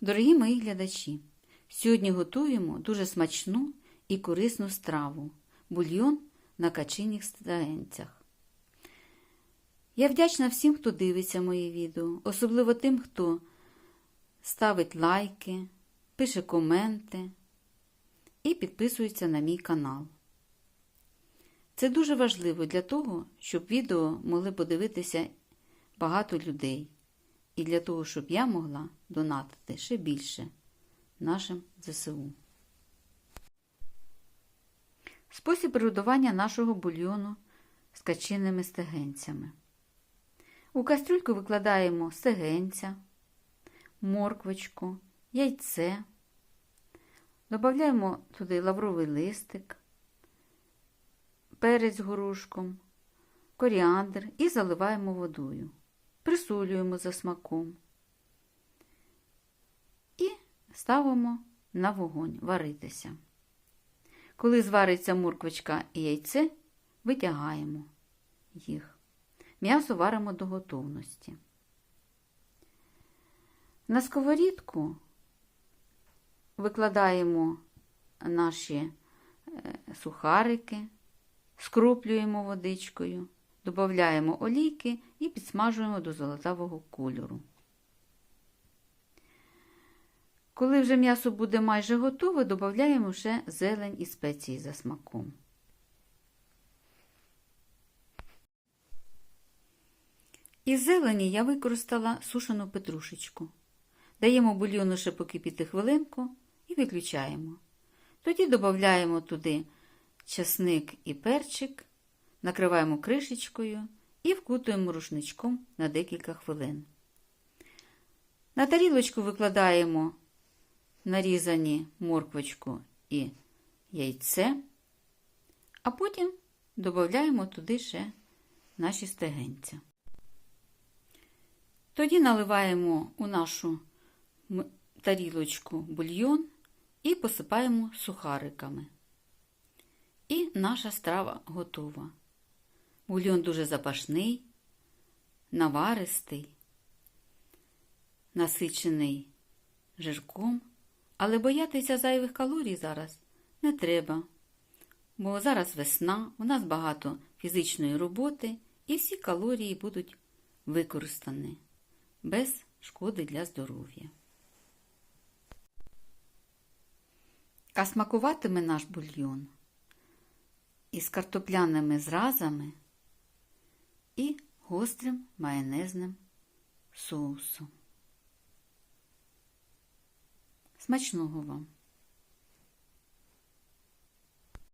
Дорогі мої глядачі, сьогодні готуємо дуже смачну і корисну страву бульйон на качиних стагенцях. Я вдячна всім, хто дивиться мої відео, особливо тим, хто ставить лайки, пише коменти і підписується на мій канал. Це дуже важливо для того, щоб відео могли подивитися багато людей і для того, щоб я могла донатити ще більше нашим ЗСУ. Спосіб приготування нашого бульйону з качинними стегенцями. У кастрюльку викладаємо стегенця, морквочку, яйце, додаємо туди лавровий листик, перець горошком, коріандр і заливаємо водою. Присолюємо за смаком і ставимо на вогонь варитися. Коли звариться морквочка і яйце, витягаємо їх. М'ясо варимо до готовності. На сковорідку викладаємо наші сухарики, скроплюємо водичкою, додаємо олійки і підсмажуємо до золотавого кольору. Коли вже м'ясо буде майже готове, додаємо ще зелень і спеції за смаком. Із зелені я використала сушену петрушечку. Даємо бульйону ще покипіти хвилинку і виключаємо. Тоді додаємо туди часник і перчик, накриваємо кришечкою і вкутуємо рушничком на декілька хвилин. На тарілочку викладаємо нарізані морквочку і яйце, а потім додаємо туди ще наші стегенця. Тоді наливаємо у нашу тарілочку бульйон і посипаємо сухариками. І наша страва готова. Бульйон дуже запашний, наваристий, насичений жирком, але боятися зайвих калорій зараз не треба. Бо зараз весна, у нас багато фізичної роботи, і всі калорії будуть використані без шкоди для здоров'я. А смакуватиме наш бульйон із картопляними зразами і гострим майонезним соусом. Смачного вам!